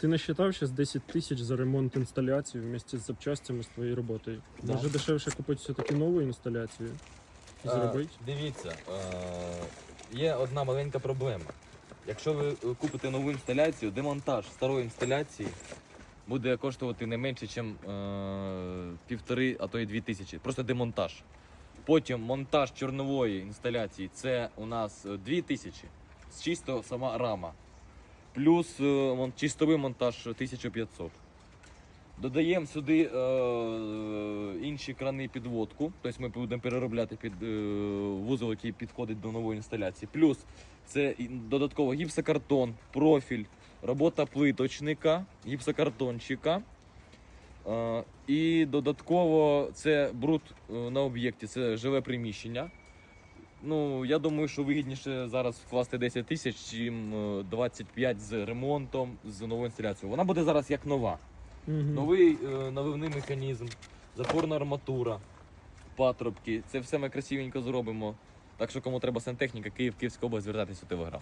Ти насчитав зараз 10 тисяч за ремонт інсталяції вместе з запчастями з твоєю роботою. Да. Може дешевше купити все-таки нову інсталяцію і Е, зробити? Дивіться, е, є одна маленька проблема. Якщо ви е, купите нову інсталяцію, демонтаж старої інсталяції буде коштувати не менше, ніж е, півтори, а то й дві тисячі. Просто демонтаж. Потім монтаж чорнової інсталяції це у нас е, дві тисячі. Чисто сама рама. Плюс е, чистовий монтаж 1500. Додаємо сюди е, інші крани підводку, тобто ми будемо переробляти під е, вузол, який підходить до нової інсталяції. Плюс це додатково гіпсокартон, профіль, робота плиточника, гіпсокартончика. Е, і додатково це бруд е, на об'єкті, це живе приміщення. Ну, я думаю, що вигідніше зараз вкласти 10 тисяч, чим е, 25 з ремонтом, з новою інсталяцією. Вона буде зараз як нова. Угу. Новий е, навивний механізм, запорна арматура, патрубки. Це все ми красивенько зробимо. Так що кому треба сантехніка, Київ, Київська область, звертайтеся у Телеграм.